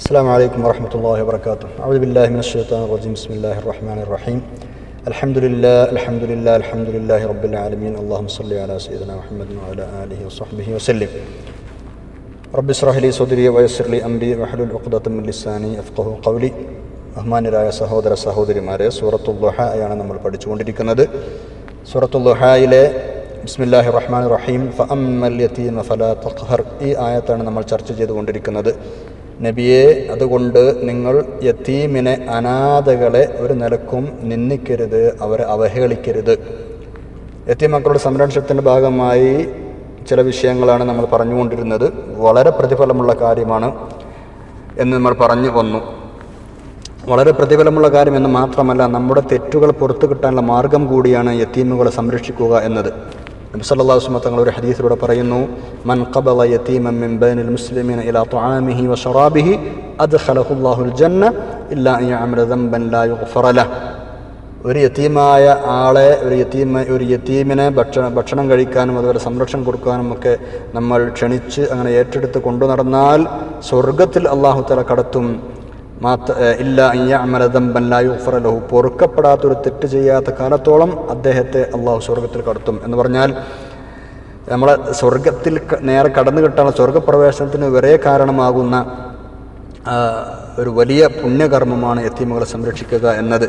السلام عليكم ورحمة الله وبركاته أعوذ بالله من الشيطان الرجيم بسم الله الرحمن الرحيم الحمد لله الحمد لله الحمد لله رب العالمين اللهم صل على سيدنا محمد وعلى آله وصحبه وسلم رب اشرح لي صدري ويسر لي أمري واحلل عقدة من لساني أفقه قولي ബഹുമാന്യരായ സഹോദര സഹോദരിമാരെ സൂറത്തുൽ ദുഹായാണ് നമ്മൾ പഠിച്ചുകൊണ്ടിരിക്കുന്നത് സൂറത്തുൽ ദുഹായിലെ ബിസ്മില്ലാഹി റഹ്മാൻ റഹീം ഫഅമ്മൽ യതീമ ഫലാ തഖ്ഹർ ഈ ആയത്താണ് നമ്മൾ ചർച്ച ചെയ്തുകൊണ്ടിരിക്കുന്നത് നബിയെ അതുകൊണ്ട് നിങ്ങൾ യത്തീമിനെ അനാഥകളെ ഒരു നിലക്കും നിന്ദിക്കരുത് അവരെ അവഹേളിക്കരുത്. യത്തീം മക്കളുടെ സംരക്ഷണത്തിന്റെ ഭാഗമായി ചില വിഷയങ്ങളാണ് നമ്മൾ പറഞ്ഞുകൊണ്ടിരുന്നത്. വളരെ പ്രതിഫലമുള്ള കാര്യമാണ് എന്ന് നമ്മൾ പറഞ്ഞു വന്നു. വളരെ പ്രതിഫലമുള്ള കാര്യം എന്ന് മാത്രമല്ല നമ്മുടെ തെറ്റുകൾ പുറത്തു കിട്ടാനുള്ള മാർഗം കൂടിയാണ് യത്തീമുകളെ സംരക്ഷിക്കുക എന്നത്. നബി സല്ലല്ലാഹു തങ്ങൾ ഒരു ഹദീസിലൂടെ പറയുന്നു മൻ ഖബല യതീമൻ മിൻ ബൈനിൽ മുസ്ലിമീന ഇലാ തുആമിഹി അദ്ഖലഹു അല്ലാഹുൽ ജന്ന ഇല്ലാ അൻ യഅമല ദംബൻ ലാ യുഗ്ഫറ ലഹ്. ഒരു യത്തീമായ ആളെ ഒരു യത്തീമ ഒരു യത്തീമിനെ ഭക്ഷണം ഭക്ഷണം കഴിക്കാനും അതുപോലെ സംരക്ഷണം കൊടുക്കാനും ഒക്കെ നമ്മൾ ക്ഷണിച്ച് അങ്ങനെ ഏറ്റെടുത്ത് കൊണ്ടു നടന്നാൽ സ്വർഗത്തിൽ അള്ളാഹു തല കടത്തും. ഇല്ല ലഹു. പൊറുക്കപ്പെടാത്തൊരു തെറ്റ് ചെയ്യാത്ത കാലത്തോളം അദ്ദേഹത്തെ അള്ളാഹു സ്വർഗത്തിൽ കടത്തും എന്ന് പറഞ്ഞാൽ നമ്മളെ സ്വർഗത്തിൽ നേരെ കടന്നു കിട്ടാനുള്ള സ്വർഗപ്രവേശനത്തിന് വരെ കാരണമാകുന്ന ഒരു വലിയ പുണ്യകർമ്മമാണ് എത്തീമുകളെ സംരക്ഷിക്കുക എന്നത്.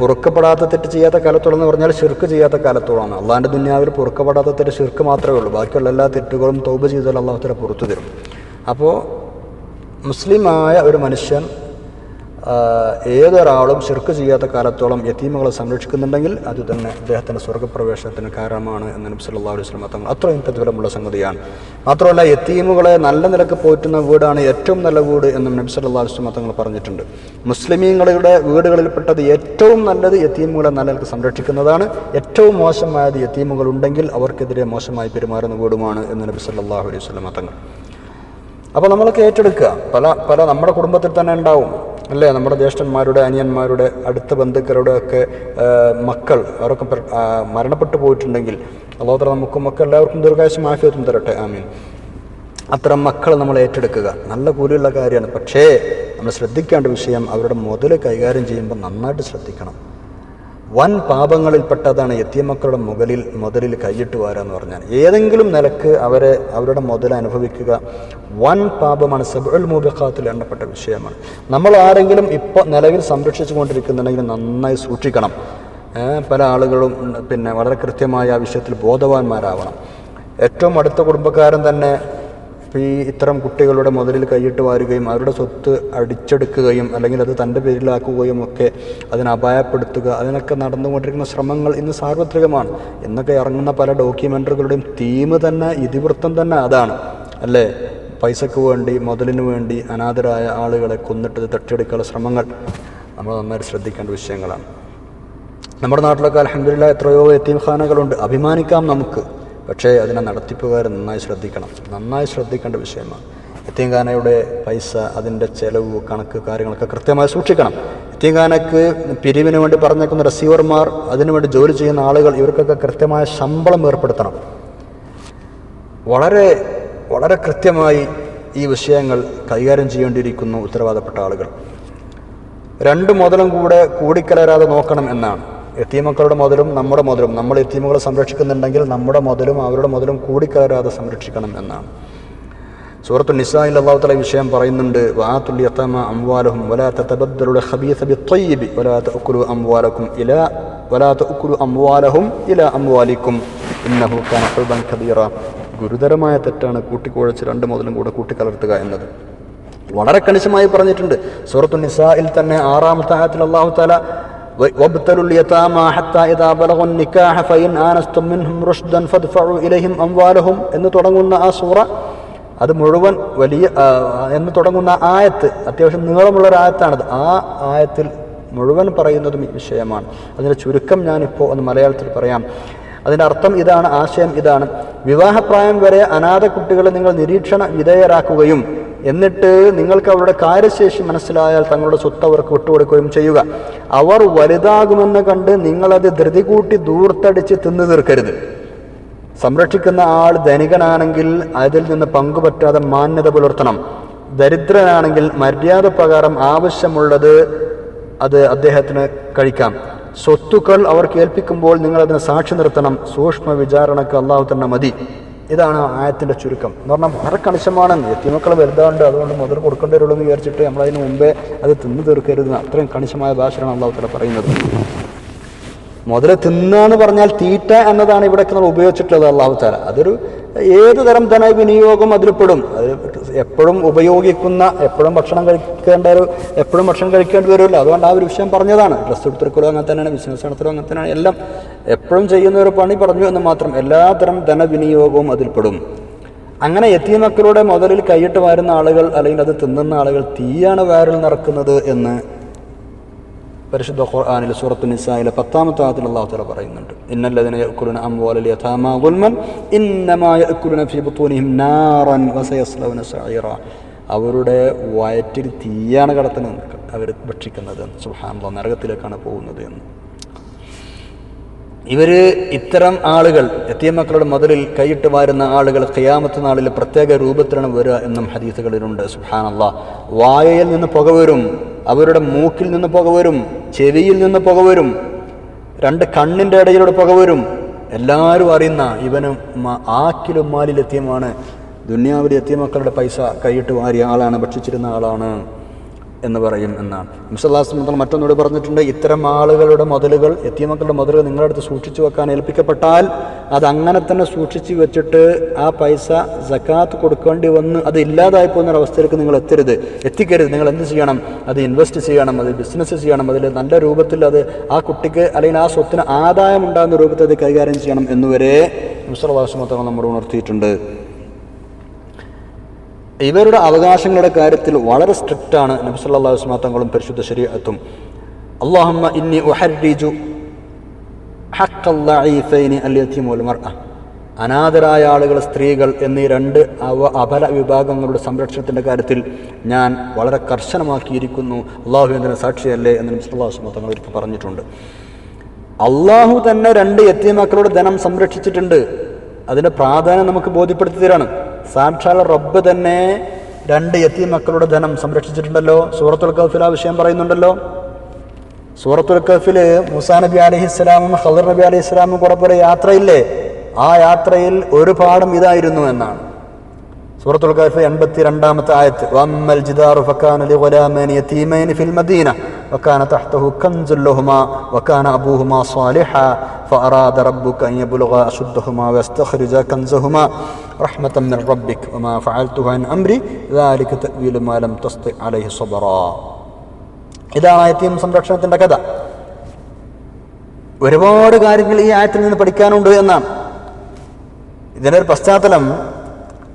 പൊറുക്കപ്പെടാത്ത തെറ്റ് ചെയ്യാത്ത കാലത്തോളം എന്ന് പറഞ്ഞാൽ ശിർക്ക് ചെയ്യാത്ത കാലത്തോളമാണ്. അള്ളാഹിന്റെ ദുന്യാവിൽ പൊറുക്കപ്പെടാത്ത തെറ്റ് ശിർക്ക് മാത്രമേ ഉള്ളൂ. ബാക്കിയുള്ള എല്ലാ തെറ്റുകളും തൗബ ചെയ്താൽ അള്ളാഹു തല പുറത്തു തരും. അപ്പോൾ മുസ്ലിമായ ഒരു മനുഷ്യൻ ഏതൊരാളും ചെറുക്ക് ചെയ്യാത്ത കാലത്തോളം യത്തീമകളെ സംരക്ഷിക്കുന്നുണ്ടെങ്കിൽ അത് തന്നെ അദ്ദേഹത്തിന്റെ സ്വർഗപ്രവേശനത്തിന് കാരണമാണ് എന്ന് നബി സല്ലല്ലാഹു അലൈഹി വസല്ലം തങ്ങൾ അത്രയും പ്രതിഫലമുള്ള സംഗതിയാണ്. മാത്രമല്ല യത്തീമുകളെ നല്ല നിലയ്ക്ക് പോറ്റുന്ന വീടാണ് ഏറ്റവും നല്ല വീട് എന്നും നബി സല്ലല്ലാഹു അലൈഹി വസല്ലം തങ്ങൾ പറഞ്ഞിട്ടുണ്ട്. മുസ്ലിമീങ്ങളുടെ വീടുകളിൽപ്പെട്ടത് ഏറ്റവും നല്ലത് യത്തീമുകളെ നല്ല നിലയ്ക്ക് സംരക്ഷിക്കുന്നതാണ്. ഏറ്റവും മോശമായത് യത്തീമുകൾ ഉണ്ടെങ്കിൽ അവർക്കെതിരെ മോശമായി പെരുമാറുന്ന വീടുമാണ് എന്ന് നബി സല്ലല്ലാഹു അലൈഹി വസല്ലം തങ്ങൾ അപ്പോൾ നമ്മളൊക്കെ ഏറ്റെടുക്കുക. പല പല നമ്മുടെ കുടുംബത്തിൽ തന്നെ ഉണ്ടാവും അല്ലേ? നമ്മുടെ ജ്യേഷ്ഠന്മാരുടെ അനിയന്മാരുടെ അടുത്ത ബന്ധുക്കളുടെ ഒക്കെ മക്കൾ അവരൊക്കെ മരണപ്പെട്ടു പോയിട്ടുണ്ടെങ്കിൽ അതോത്ര നമുക്കും ഒക്കെ എല്ലാവർക്കും ദീർഘാശം ആഫിയത്തും തരട്ടെ. ആമീൻ. അത്തരം മക്കൾ നമ്മൾ ഏറ്റെടുക്കുക. നല്ല കൂലിയുള്ള കാര്യമാണ്. പക്ഷേ നമ്മൾ ശ്രദ്ധിക്കേണ്ട വിഷയം അവരുടെ മുതൽ കൈകാര്യം ചെയ്യുമ്പോൾ നന്നായിട്ട് ശ്രദ്ധിക്കണം. വൻ പാപങ്ങളിൽപ്പെട്ടതാണ് എത്തിയമക്കളുടെ മുകളിൽ മുതലിൽ കൈയിട്ട് വാരുക എന്ന് പറഞ്ഞാൽ. ഏതെങ്കിലും നിലയ്ക്ക് അവരെ അവരുടെ മുതൽ അനുഭവിക്കുക വൻ പാപമാണ്. സബുൽ മൂബിഖാത്തിൽ എണ്ണപ്പെട്ട വിഷയമാണ്. നമ്മൾ ആരെങ്കിലും ഇപ്പോൾ നിലവിൽ സംരക്ഷിച്ചു കൊണ്ടിരിക്കുന്നുണ്ടെങ്കിൽ നന്നായി സൂക്ഷിക്കണം. പല ആളുകളും പിന്നെ വളരെ കൃത്യമായ ആ വിഷയത്തിൽ ബോധവാന്മാരാവണം. ഏറ്റവും അടുത്ത കുടുംബക്കാരൻ തന്നെ ഇപ്പോൾ ഈ ഇത്തരം കുട്ടികളുടെ മുതലിൽ കൈയിട്ട് വാരുകയും അവരുടെ സ്വത്ത് അടിച്ചെടുക്കുകയും അല്ലെങ്കിൽ അത് തന്റെ പേരിലാക്കുകയും ഒക്കെ അതിനെ അപായപ്പെടുത്തുക അതിനൊക്കെ നടന്നുകൊണ്ടിരിക്കുന്ന ശ്രമങ്ങൾ ഇന്ന് സാർവത്രികമാണ്. എന്നൊക്കെ ഇറങ്ങുന്ന പല ഡോക്യുമെന്ററികളുടെയും തീം തന്നെ ഇതിവൃത്തം തന്നെ അതാണ്. അല്ലേ? പൈസക്ക് വേണ്ടി മുതലിന് വേണ്ടി അനാഥരായ ആളുകളെ കൊന്നിട്ട് തട്ടിയെടുക്കാനുള്ള ശ്രമങ്ങൾ നമ്മൾ നന്നായിട്ട് ശ്രദ്ധിക്കേണ്ട വിഷയങ്ങളാണ്. നമ്മുടെ നാട്ടിലൊക്കെ അലഹമില്ല എത്രയോ യത്തീംഖാനകളുണ്ട് അഭിമാനിക്കാം നമുക്ക്. പക്ഷേ അതിനെ നടത്തിപ്പുകാർ നന്നായി ശ്രദ്ധിക്കണം. നന്നായി ശ്രദ്ധിക്കേണ്ട വിഷയമാണ്. എത്തിയങ്കാനയുടെ പൈസ അതിന്റെ ചെലവ് കണക്ക് കാര്യങ്ങളൊക്കെ കൃത്യമായി സൂക്ഷിക്കണം. എത്തിയങ്കാനയ്ക്ക് പിരിവിന് വേണ്ടി പറഞ്ഞേക്കുന്ന റെസീവർമാർ അതിനുവേണ്ടി ജോലി ചെയ്യുന്ന ആളുകൾ ഇവർക്കൊക്കെ കൃത്യമായ ശമ്പളം ഏർപ്പെടുത്തണം. വളരെ വളരെ കൃത്യമായി ഈ വിഷയങ്ങൾ കൈകാര്യം ചെയ്യേണ്ടിയിരിക്കുന്നു ഉത്തരവാദപ്പെട്ട ആളുകൾ. രണ്ട് മുതലും കൂടെ കൂടിക്കലരാതെ നോക്കണം എന്നാണ്. എത്തീമക്കളുടെ മുതലും നമ്മുടെ മുതലും നമ്മൾ എത്തീമുകളെ സംരക്ഷിക്കുന്നുണ്ടെങ്കിൽ നമ്മുടെ മുതലും അവരുടെ മുതലും കൂടിക്കലരാതെ സംരക്ഷിക്കണം എന്നാണ്. സൂറത്തു നിസായിൽ അള്ളാഹുത്തല വിഷയം പറയുന്നുണ്ട് വാത്തുൽ യതമ അംവാലഹും വലാ തതബദ്ദലുൽ ഖബീസ ബിത്തയ്യിബി വലാ തഅക്കുലു അംവാലക്കും ഇലാ വലാ തഅക്കുലു അംവാലഹും ഇലാ അംവാലിക്കും. ഇന്നഹു കാന ഹുബൻ കബീറ ഗുരുതരമായ തെറ്റാണ് കൂട്ടിക്കുഴച്ച് രണ്ട് മുതലും കൂടെ കൂട്ടിക്കലർത്തുക എന്നത്. വളരെ കണിശമായി പറഞ്ഞിട്ടുണ്ട്. സൂറത്തു നിസായിൽ തന്നെ ആറാമത്തെ ആയത്തിൽ അള്ളാഹു താല وابتلوا اليتامى حتى إذا بلغوا النكاح فإن آنستم منهم رشدا فادفعوا إليهم أموالهم എന്ന് തുടങ്ങുന്ന ആ സൂറ അത് മുഴുവൻ വലിയ ആ, എന്ന് തുടങ്ങുന്ന ആയത്ത് അത്യാവശ്യം നീളമുള്ള ഒരു ആയത്താണത് ആ ആയത്തിൽ മുഴുവൻ പറയുന്നതും ഈ വിഷയമാണ് അതിൻ്റെ ചുരുക്കം ഞാനിപ്പോൾ ഒന്ന് മലയാളത്തിൽ പറയാം അതിൻ്റെ അർത്ഥം ഇതാണ് ആശയം ഇതാണ് വിവാഹപ്രായം വരെ അനാഥ കുട്ടികളെ നിങ്ങൾ നിരീക്ഷണ വിധേയരാക്കുകയും എന്നിട്ട് നിങ്ങൾക്ക് അവരുടെ കാര്യശേഷി മനസ്സിലായാൽ തങ്ങളുടെ സ്വത്ത് അവർക്ക് വിട്ടുകൊടുക്കുകയും ചെയ്യുക. അവർ വലുതാകുമെന്ന് കണ്ട് നിങ്ങളത് ധൃതി കൂട്ടി ദൂർത്തടിച്ച് തിന്നു തീർക്കരുത്. സംരക്ഷിക്കുന്ന ആൾ ധനികനാണെങ്കിൽ അതിൽ നിന്ന് പങ്കുപറ്റാതെ മാന്യത പുലർത്തണം. ദരിദ്രനാണെങ്കിൽ മര്യാദ പ്രകാരം ആവശ്യമുള്ളത് അത് അദ്ദേഹത്തിന് കഴിക്കാം. സ്വത്തുക്കൾ അവർ കേൾപ്പിക്കുമ്പോൾ നിങ്ങൾ അതിനെ സാക്ഷി നിർത്തണം. സൂക്ഷ്മ വിചാരണക്ക് അള്ളാഹു തന്നെ മതി. ഇതാണ് ആയത്തിന്റെ ചുരുക്കം. എന്ന് പറഞ്ഞാൽ വളരെ കണിശമാണ്. എത്തിമക്കൾ വലുതാണ്ട് അതുകൊണ്ട് മുതൽ കൊടുക്കേണ്ടി വരുള്ളൂ എന്ന് വിചാരിച്ചിട്ട് നമ്മളതിന് മുമ്പേ അത് തിന്നു തീർക്കരുത്. അത്രയും കണിശമായ ഭാഷയാണ് അള്ളാഹുത്തല തല പറയുന്നത്. മുതൽ തിന്നാന്ന് പറഞ്ഞാൽ തീറ്റ എന്നതാണ് ഇവിടെ നമ്മൾ ഉപയോഗിച്ചിട്ടുള്ളത് അള്ളാഹു താല അതൊരു ഏത് തരം ധനവിനിയോഗം അതിൽപ്പെടും? അതിൽ അത് എപ്പോഴും ഉപയോഗിക്കുന്ന എപ്പോഴും ഭക്ഷണം കഴിക്കേണ്ട ഒരു എപ്പോഴും ഭക്ഷണം കഴിക്കേണ്ടി വരുമല്ലോ അതുകൊണ്ട് ആ ഒരു വിഷയം പറഞ്ഞതാണ്. ഡ്രസ്സ് എടുത്തിരിക്കലോ അങ്ങനെ തന്നെയാണ് ബിസിനസ് നടത്തലോ അങ്ങനെ തന്നെയാണ്. എല്ലാം എപ്പോഴും ചെയ്യുന്ന ഒരു പണി പറഞ്ഞു എന്ന് മാത്രം എല്ലാ തരം ധനവിനിയോഗവും അതിൽപ്പെടും. അങ്ങനെ എത്തിയ മക്കളുടെ മുതലിൽ കൈയിട്ട് വാരുന്ന ആളുകൾ അല്ലെങ്കിൽ അത് തിന്നുന്ന ആളുകൾ തീയാണ് വയറിൽ നടക്കുന്നത് എന്ന് പരിശുദ്ധ ഖുർആാനിലെ സൂറത്തു നിസായിലെ പത്താമത്തെ ആദ്യത്തിൽ അള്ളാഹു തല പറയുന്നുണ്ട്. നാറൻ അവരുടെ വയറ്റിൽ തീയാണ് കടത്തുന്നത് അവർ ഭക്ഷിക്കുന്നത്. സുബ്ഹാനല്ലാഹ് നരകത്തിലേക്കാണ് പോകുന്നത് എന്ന്. ഇവർ ഇത്തരം ആളുകൾ എത്തിയമക്കളുടെ മുതലിൽ കൈയിട്ട് വാരുന്ന ആളുകൾ ഖിയാമത്ത് നാളിൽ പ്രത്യേക രൂപത്തിലാണ് വരിക എന്നും ഹദീസുകളിലുണ്ട്. സുഹാനല്ല വായയിൽ നിന്ന് പുക വരും അവരുടെ മൂക്കിൽ നിന്ന് പുക വരും ചെവിയിൽ നിന്ന് പുക വരും രണ്ട് കണ്ണിന്റെ ഇടയിലൂടെ പുക വരും. എല്ലാവരും അറിയുന്ന ഇവന് ആക്കിലും മാലിലെത്തിയമാണ് ദുന്യാവിൽ എത്തിയ മക്കളുടെ പൈസ കൈയിട്ട് വാരിയ ആളാണ് ഭക്ഷിച്ചിരുന്ന ആളാണ്. എന്ന് പറയും എന്നാണ്. മുസല്ലാസ് മറ്റൊന്നോട് പറഞ്ഞിട്ടുണ്ട് ഇത്തരം ആളുകളുടെ മുതലുകൾ എത്തിയമക്കളുടെ മുതലുകൾ നിങ്ങളുടെ അടുത്ത് സൂക്ഷിച്ചു വെക്കാൻ ഏൽപ്പിക്കപ്പെട്ടാൽ അത് അങ്ങനെ തന്നെ സൂക്ഷിച്ചു വെച്ചിട്ട് ആ പൈസ സക്കാത്ത് കൊടുക്കേണ്ടി വന്ന് അത് ഇല്ലാതായി പോകുന്ന ഒരു അവസ്ഥയിലേക്ക് നിങ്ങൾ എത്തരുത്. എത്തിക്കരുത്. നിങ്ങൾ എന്ത് ചെയ്യണം? അത് ഇൻവെസ്റ്റ് ചെയ്യണം അത് ബിസിനസ് ചെയ്യണം അതിൽ നല്ല രൂപത്തിൽ അത് ആ കുട്ടിക്ക് അല്ലെങ്കിൽ ആ സ്വത്തിന് ആദായം ഉണ്ടാകുന്ന രൂപത്തിൽ അത് കൈകാര്യം ചെയ്യണം എന്നുവരെ മുസല്ലാസ്മത്തങ്ങൾ നമ്മൾ ഉണർത്തിയിട്ടുണ്ട്. ഇവരുടെ അവകാശങ്ങളുടെ കാര്യത്തിൽ വളരെ സ്ട്രിക്റ്റ് ആണ് നബി സല്ലല്ലാഹു അലൈഹി വസല്ലം പരിശുദ്ധ ശരീരത്തും അള്ളാഹമ്മ ഇന്നി മർഅ അനാഥരായ ആളുകൾ സ്ത്രീകൾ എന്നീ രണ്ട് അവ അപല വിഭാഗങ്ങളുടെ സംരക്ഷണത്തിന്റെ കാര്യത്തിൽ ഞാൻ വളരെ കർശനമാക്കിയിരിക്കുന്നു. അള്ളാഹു എന്തിന് സാക്ഷിയല്ലേ എന്ന് നബി സല്ലല്ലാഹു അലൈഹി വസല്ലം തങ്ങൾ ഒരിക്കൽ പറഞ്ഞിട്ടുണ്ട്. അള്ളാഹു തന്നെ രണ്ട് എത്തിയമക്കളുടെ ധനം സംരക്ഷിച്ചിട്ടുണ്ട്. അതിന്റെ പ്രാധാന്യം നമുക്ക് ബോധ്യപ്പെടുത്തി തരാണ്. സാക്ഷാൽ റബ്ബ് തന്നെ രണ്ട് എത്തിയമക്കളുടെ ധനം സംരക്ഷിച്ചിട്ടുണ്ടല്ലോ. സൂറത്തുൽ കഫിൽ ആ വിഷയം പറയുന്നുണ്ടല്ലോ. സൂറത്തുൽ കഫിൽ മുസാ നബി അലഹി ഇസ്ലാമും ഹദർ നബി അലൈഹി ഇസ്ലാമും പോലെ യാത്രയില്ലേ? ആ യാത്രയിൽ ഒരു പാഠം ഇതായിരുന്നു എന്നാണ്. സൂറത്തുൽ കഹഫ് എൺപത്തി രണ്ടാമത്തെ ആയത്ത് വമ്മൽ ജിദാറു ഫക്കാന ലിഗുലാമൈനി യതീമൈനി ഫിൽ മദീന വക്കാന തഹ്തഹു കൻസുൽ ലഹുമാ വക്കാന അബൂഹുമാ صالحا فأراد ربك أن يبلغا أشدهما ويستخرجا كنزهما رحمة من ربك وما فعلته عن أمري ذلك تأويل ما لم تستطع عليه صبرا ഇതാണ് ആയത്തെയും സംരക്ഷണത്തിന്റെ കഥ ഒരുപാട് കാര്യങ്ങൾ ഈ ആയത്തിൽ നിന്ന് പഠിക്കാനുണ്ട് എന്നാണ് ഇതിൻ്റെ ഒരു പശ്ചാത്തലം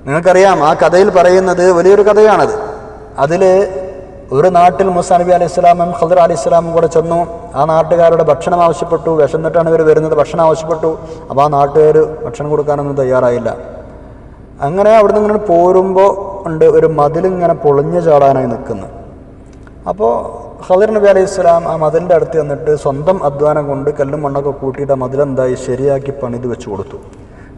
നിങ്ങൾക്കറിയാം ആ കഥയിൽ പറയുന്നത് വലിയൊരു കഥയാണത്. അതിൽ ഒരു നാട്ടിൽ മുസാ നബി അലൈഹി സ്വലാമും ഖദർ അലൈഹി സ്വലാമും കൂടെ ചെന്നു. ആ നാട്ടുകാരുടെ ഭക്ഷണം ആവശ്യപ്പെട്ടു. വിശന്നിട്ടാണ് ഇവർ വരുന്നത്. ഭക്ഷണം ആവശ്യപ്പെട്ടു. അപ്പോൾ ആ നാട്ടുകാർ ഭക്ഷണം കൊടുക്കാനൊന്നും തയ്യാറായില്ല. അങ്ങനെ അവിടെ നിന്ന് ഇങ്ങനെ പോരുമ്പോൾ ഉണ്ട് ഒരു മതിലിങ്ങനെ പൊളിഞ്ഞു ചാടാനായി നിൽക്കുന്നു. അപ്പോൾ ഖദർ നബി അലൈഹി സ്വലാം ആ മതിലിന്റെ അടുത്ത് ചെന്നിട്ട് സ്വന്തം അധ്വാനം കൊണ്ട് കല്ലും മണ്ണൊക്കെ കൂട്ടിയിട്ട് ആ മതിലെന്തായി? ശരിയാക്കി പണിത് വെച്ച് കൊടുത്തു.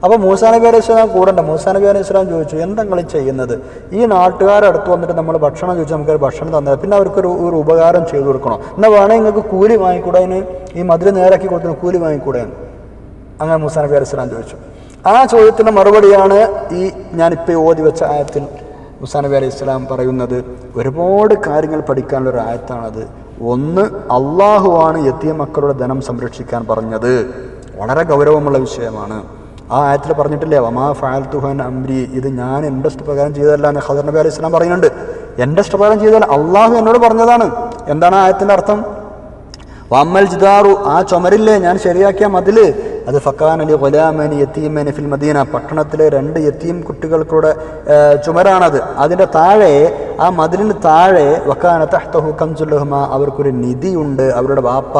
അപ്പോൾ മൂസാ നബി അലൈഹി സ്വലാം കൂടണ്ട. മൂസാ നബി അലൈഹി സ്വലാം ചോദിച്ചു എന്താ നിങ്ങൾ ചെയ്യുന്നത്? ഈ നാട്ടുകാരടുത്ത് വന്നിട്ട് നമ്മൾ ഭക്ഷണം ചോദിച്ചാൽ നമുക്കൊരു ഭക്ഷണം തന്നത്. പിന്നെ അവർക്കൊരു ഒരു ഉപകാരം ചെയ്തു കൊടുക്കണം. എന്നാൽ വേണേ നിങ്ങൾക്ക് കൂലി വാങ്ങിക്കൂടെ? അതിന് ഈ മധുര നേരാക്കി കൊടുത്തിന് കൂലി വാങ്ങിക്കൂടെ. അങ്ങനെ മൂസാ നബി അലൈഹി സ്വലാം ചോദിച്ചു. ആ ചോദ്യത്തിന്റെ മറുപടിയാണ് ഈ ഞാനിപ്പോൾ ഓതി വെച്ച ആയത്തിൽ മുസാ നബി അലൈഹി സ്വലാം പറയുന്നത്. ഒരുപാട് കാര്യങ്ങൾ പഠിക്കാനുള്ള ഒരു ആയത്താണത്. ഒന്ന് അള്ളാഹുവാണ് എത്തിയ മക്കളുടെ ധനം സംരക്ഷിക്കാൻ പറഞ്ഞത്. വളരെ ഗൗരവമുള്ള വിഷയമാണ്. ആ ആയത്തിൽ പറഞ്ഞിട്ടില്ലേ വമാ ഫാൽത്തുഹൻ അംരി. ഇത് ഞാൻ എന്റെ ഇഷ്ടപ്രകാരം ചെയ്തതല്ല എന്ന് ഖദർ നബി അലൈഹി ഇസ്ലാം പറയുന്നുണ്ട്. എന്റെ ഇഷ്ടപ്രകാരം ചെയ്തതല്ല അള്ളാഹു എന്നോട് പറഞ്ഞതാണ്. എന്താണ് ആയത്തിന്റെ അർത്ഥം? വമ്മൽ ജിദാറു. ആ ചുമരില്ലേ ഞാൻ ശരിയാക്കിയ മതിൽ. അത് ഫക്കാൻ അലി ഗുലാമനി യത്തീമനി ഫിൽ മദീന. പട്ടണത്തിലെ രണ്ട് യത്തീം കുട്ടികൾക്കൂടെ ചുമരാണത്. അതിന്റെ താഴെ ആ മതിലിന് താഴെ വക്കാന തഹ്തഹു കംസുല്ലഹുമ അവർക്കൊരു നിധിയുണ്ട്. അവരുടെ വാപ്പ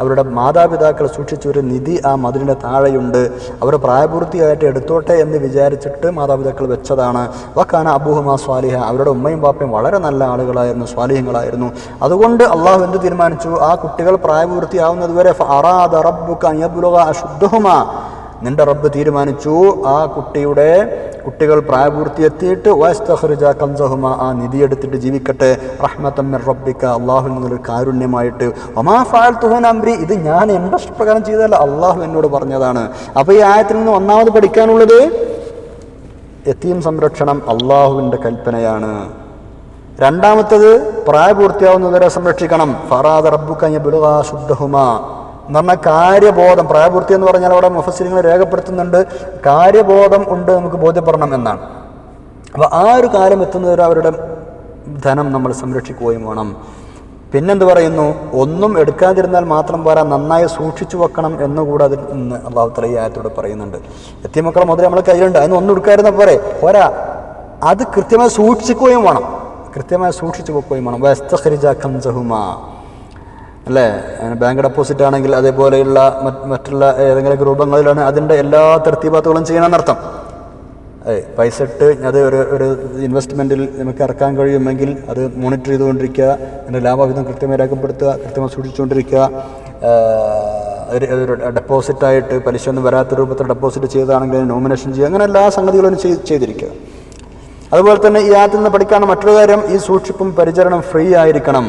അവരുടെ മാതാപിതാക്കൾ സൂക്ഷിച്ച ഒരു നിധി ആ മതിലിന്റെ താഴെയുണ്ട്. അവർ പ്രായപൂർത്തിയായിട്ട് എടുത്തോട്ടെ എന്ന് വിചാരിച്ചിട്ട് മാതാപിതാക്കൾ വെച്ചതാണ്. വക്കാന അബൂഹുമ സ്വാലിഹ അവരുടെ ഉമ്മയും പാപ്പയും വളരെ നല്ല ആളുകളായിരുന്നു സ്വാലിഹങ്ങളായിരുന്നു അതുകൊണ്ട് അള്ളാഹു എന്ത് തീരുമാനിച്ചു? ആ കുട്ടികൾ പ്രായപൂർത്തിയാവുന്നതുവരെ നിന്റെ റബ്ബ് തീരുമാനിച്ചു. ആ കുട്ടിയുടെ കുട്ടികൾ പ്രായപൂർത്തിയെത്തിയിട്ട് വസ്തഹ്റിജ കംസഹുമ ആ നിധി എടുത്തിട്ട് ജീവിക്കട്ടെ റഹ്മത്തമ്മ റബ്ബിക്ക അള്ളാഹു നിന്നൊരു കാരുണ്യമായിട്ട് ഒമാ ഫാൽത്തുഹൻ അംബ്രി ഇത് ഞാൻ എന്റെ ഇഷ്ടപ്രകാരം ചെയ്തതല്ല അള്ളാഹു എന്നോട് പറഞ്ഞതാണ്. അപ്പോൾ ഈ ആയത്തിൽ നിന്ന് ഒന്നാമത് പഠിക്കാനുള്ളത് എത്തിയും സംരക്ഷണം അള്ളാഹുവിന്റെ കൽപ്പനയാണ്. രണ്ടാമത്തത് പ്രായപൂർത്തിയാവുന്നവരെ സംരക്ഷിക്കണം. ഫറാദ് റബ്ബുക്കഞ്ഞ ബിളുക ശുദ്ധഹുമ. എന്ന് പറഞ്ഞാൽ കാര്യബോധം പ്രായപൂർത്തി എന്ന് പറഞ്ഞാൽ അവിടെ മുഫസ്സിരിങ്ങൾ രേഖപ്പെടുത്തുന്നുണ്ട്. കാര്യബോധം ഉണ്ട് നമുക്ക് ബോധ്യപ്പെടണം എന്നാണ്. അപ്പോൾ ആ ഒരു കാലം എത്തുന്നവരെ അവരുടെ ധനം നമ്മൾ സംരക്ഷിക്കുകയും വേണം. പിന്നെന്ത് പറയുന്നു? ഒന്നും എടുക്കാതിരുന്നാൽ മാത്രം പോരാ നന്നായി സൂക്ഷിച്ചു വെക്കണം എന്നുകൂടെ അതിൽ നിന്ന് അള്ളാഹു ഈ ആയത്തോടെ പറയുന്നുണ്ട്. എത്തിമക്കളെ മുതൽ നമ്മളെ കയ്യിലുണ്ട് അതിന് ഒന്നും എടുക്കാതിരുന്ന പോരെ. പോരാ അത് കൃത്യമായി സൂക്ഷിക്കുകയും വേണം. കൃത്യമായി സൂക്ഷിച്ചു വെക്കുകയും വേണം. വസ്തഹരിജ കംസഹുമ അല്ലേ? ബാങ്ക് ഡെപ്പോസിറ്റ് ആണെങ്കിൽ അതേപോലെയുള്ള മറ്റ് മറ്റുള്ള ഏതെങ്കിലും രൂപങ്ങളിലാണ് അതിന്റെ എല്ലാ തർത്തീപാത്തുകളും ചെയ്യണമെന്നർത്ഥം പൈസ ഇട്ട് അത് ഒരു ഒരു ഇൻവെസ്റ്റ്മെന്റിൽ നമുക്ക് ഇറക്കാൻ കഴിയുമെങ്കിൽ അത് മോണിറ്റർ ചെയ്തുകൊണ്ടിരിക്കുക അതിന്റെ ലാഭവിധം കൃത്യമായി രേഖപ്പെടുത്തുക കൃത്യമായി സൂക്ഷിച്ചുകൊണ്ടിരിക്കുക. ഒരു ഡെപ്പോസിറ്റായിട്ട് പലിശ ഒന്നും വരാത്ത രൂപത്തിൽ ഡെപ്പോസിറ്റ് ചെയ്തതാണെങ്കിൽ നോമിനേഷൻ ചെയ്യുക അങ്ങനെ എല്ലാ സംഗതികളും ചെയ്ത് ചെയ്തിരിക്കുക. അതുപോലെ തന്നെ ഈ ആദ്യത്തിൽ നിന്ന് പഠിക്കാൻ മറ്റൊരു കാര്യം ഈ സൂക്ഷിപ്പും പരിചരണം ഫ്രീ ആയിരിക്കണം.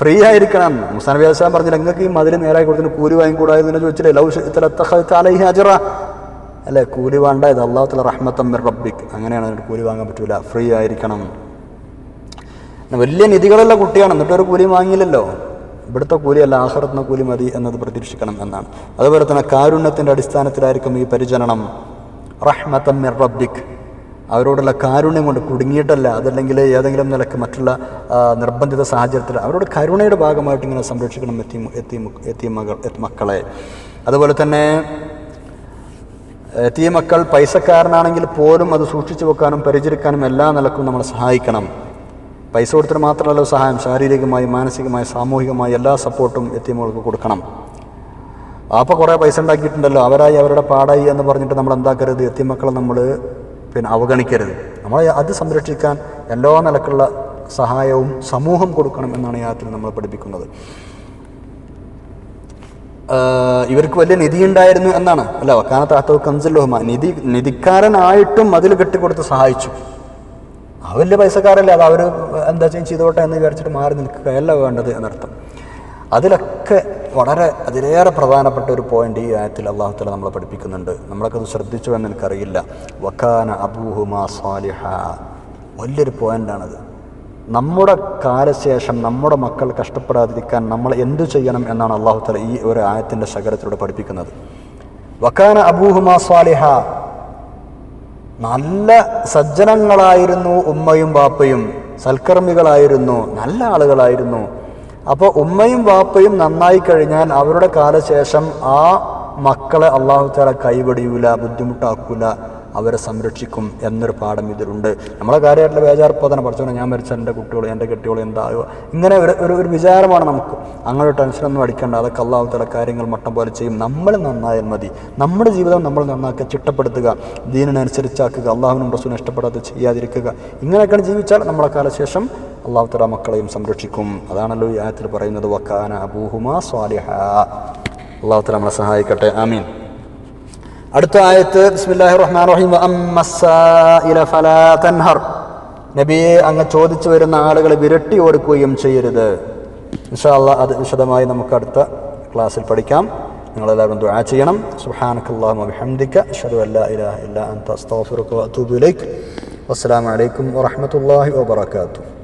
ഫ്രീ ആയിരിക്കണം മുസാൻ അലിസ്ലാം പറഞ്ഞില്ല നിങ്ങൾക്ക് ഈ മതിൽ നേരായി കൊടുത്തിന് കൂലി വാങ്ങിക്കൂടായെന്ന് ചോദിച്ചില്ലേ? ലവ് അജറ. അല്ലേ കൂലി വേണ്ട ഇത് അള്ളാഹുത്തല റഹ്മത്തം റബ്ബിക്. അങ്ങനെയാണ് കൂലി വാങ്ങാൻ പറ്റൂല. ഫ്രീ ആയിരിക്കണം വലിയ നിധികളുള്ള കുട്ടിയാണ്. എന്നിട്ട് ഒരു കൂലി വാങ്ങിയില്ലല്ലോ. ഇവിടുത്തെ കൂലിയല്ല ആഹ്റത്തിന് കൂലി മതി എന്നത് പ്രതീക്ഷിക്കണം എന്നാണ്. അതുപോലെ തന്നെ കാരുണ്യത്തിന്റെ അടിസ്ഥാനത്തിലായിരിക്കും ഈ പരിചരണം. റഹ്മത്തം റബ്ബിക്. അവരോടുള്ള കാരുണ്യം കൊണ്ട് കുടുങ്ങിയിട്ടല്ല അതല്ലെങ്കിൽ ഏതെങ്കിലും നിലയ്ക്ക് മറ്റുള്ള നിർബന്ധിത സാഹചര്യത്തിൽ അവരോട് കരുണയുടെ ഭാഗമായിട്ട് ഇങ്ങനെ സംരക്ഷിക്കണം എത്തി എത്തി എത്തിയ മകൾ മക്കളെ. അതുപോലെ തന്നെ എത്തിയ മക്കൾ പൈസക്കാരനാണെങ്കിൽ പോലും അത് സൂക്ഷിച്ചു വെക്കാനും പരിചരിക്കാനും എല്ലാ നിലക്കും നമ്മളെ സഹായിക്കണം. പൈസ കൊടുത്തിട്ട് മാത്രമല്ല സഹായം ശാരീരികമായി മാനസികമായി സാമൂഹികമായി എല്ലാ സപ്പോർട്ടും എത്തിയമ്മകൾക്ക് കൊടുക്കണം. അപ്പോൾ കുറേ പൈസ ഉണ്ടാക്കിയിട്ടുണ്ടല്ലോ അവരായി അവരുടെ പാടായി എന്ന് പറഞ്ഞിട്ട് നമ്മൾ എന്താക്കരുത് എത്തിയ മക്കളെ നമ്മൾ പിന്നെ അവഗണിക്കരുത്. നമ്മൾ അത് സംരക്ഷിക്കാൻ എല്ലാ നിലക്കുള്ള സഹായവും സമൂഹം കൊടുക്കണം എന്നാണ് യാത്ര നമ്മൾ പഠിപ്പിക്കുന്നത്. ഇവർക്ക് വലിയ നിധി ഉണ്ടായിരുന്നു എന്നാണ്. അല്ല വക്കാനത്ത് അത്തവ് നിധി നിധിക്കാരനായിട്ടും അതിൽ കെട്ടിക്കൊടുത്ത് സഹായിച്ചു. ആ വലിയ പൈസക്കാരല്ലേ അത് അവർ എന്താ ചെയ്യും ചെയ്തോട്ടെ എന്ന് വിചാരിച്ചിട്ട് മാറി നിൽക്കുകയല്ല വേണ്ടത് എന്നർത്ഥം. അതിലൊക്കെ വളരെ അതിലേറെ പ്രധാനപ്പെട്ട ഒരു പോയിന്റ് ഈ ആയത്തിൽ അള്ളാഹു തല നമ്മളെ പഠിപ്പിക്കുന്നുണ്ട്. നമ്മളൊക്കെ അത് ശ്രദ്ധിച്ചു എന്ന് എനിക്കറിയില്ല. വക്കാന അബൂഹുമ സ്വാലിഹ വലിയൊരു പോയിന്റാണത് നമ്മുടെ കാലശേഷം നമ്മുടെ മക്കൾ കഷ്ടപ്പെടാതിരിക്കാൻ നമ്മൾ എന്തു ചെയ്യണം എന്നാണ് അള്ളാഹു തല ഈ ഒരു ആയത്തിന്റെ ശകരത്തിലൂടെ പഠിപ്പിക്കുന്നത്. വക്കാന അബൂഹുമാ സ്വാലിഹ നല്ല സജ്ജനങ്ങളായിരുന്നു ഉമ്മയും ബാപ്പയും. സൽക്കർമ്മികളായിരുന്നു. നല്ല ആളുകളായിരുന്നു. അപ്പോൾ ഉമ്മയും വാപ്പയും നന്നായി കഴിഞ്ഞാൽ അവരുടെ കാലശേഷം ആ മക്കളെ അള്ളാഹു താല കൈവടിയൂല ബുദ്ധിമുട്ടാക്കൂല അവരെ സംരക്ഷിക്കും എന്നൊരു പാഠം ഇതിലുണ്ട്. നമ്മളെ കാര്യമായിട്ടുള്ള ബേജാർപ്പതനെ പഠിച്ചോണം ഞാൻ മരിച്ച എന്റെ കുട്ടികൾ എന്റെ കെട്ടികൾ എന്താകുക. ഇങ്ങനെ ഒരു ഒരു ഒരു വിചാരമാണ് നമുക്ക്. അങ്ങനെ ടെൻഷനൊന്നും അടിക്കേണ്ട. അതൊക്കെ അള്ളാഹു കാര്യങ്ങൾ മട്ടം പോലെ ചെയ്യും. നമ്മൾ നന്നായാൽ മതി. നമ്മുടെ ജീവിതം നമ്മൾ നന്നാക്കുക ചിട്ടപ്പെടുത്തുക ദീനിനനുസരിച്ചാക്കുക അള്ളാഹുവിനും റസൂലിനെ ഇഷ്ടപ്പെടാതെ ചെയ്യാതിരിക്കുക. ഇങ്ങനെയൊക്കെയാണ് ജീവിച്ചാൽ നമ്മളെ കാലശേഷം അള്ളാഹു തല മക്കളെയും സംരക്ഷിക്കും. അതാണല്ലോ ഈ ആയത്തിൽ പറയുന്നത് വക്കാന അബൂഹുമ സ്വാലിഹ. അള്ളാഹു തല നമ്മളെ സഹായിക്കട്ടെ. ആമീൻ. അടുത്ത ആയത്ത് ബിസ്മില്ലാഹി റഹ്മാൻ റഹീം ഫലാ തൻഹർ. നബിയെ അങ്ങ് ചോദിച്ചു വരുന്ന ആളുകളെ വിരട്ടി ഓടിക്കുകയും ചെയ്യരുത്. ഇൻഷാ അത് വിശദമായി നമുക്ക് അടുത്ത ക്ലാസ്സിൽ പഠിക്കാം. നിങ്ങളെല്ലാവരും ദുആ ചെയ്യണം. സുബ്ഹാനക്കല്ലാഹുമ്മ വബിഹംദിക. അഷ്ഹദു അല്ലാ ഇലാഹ ഇല്ലാ അൻത. അസ്തഗ്ഫിറുക അലൈക്കും വറഹ്മത്തുള്ളാഹി വബറകാതുഹു.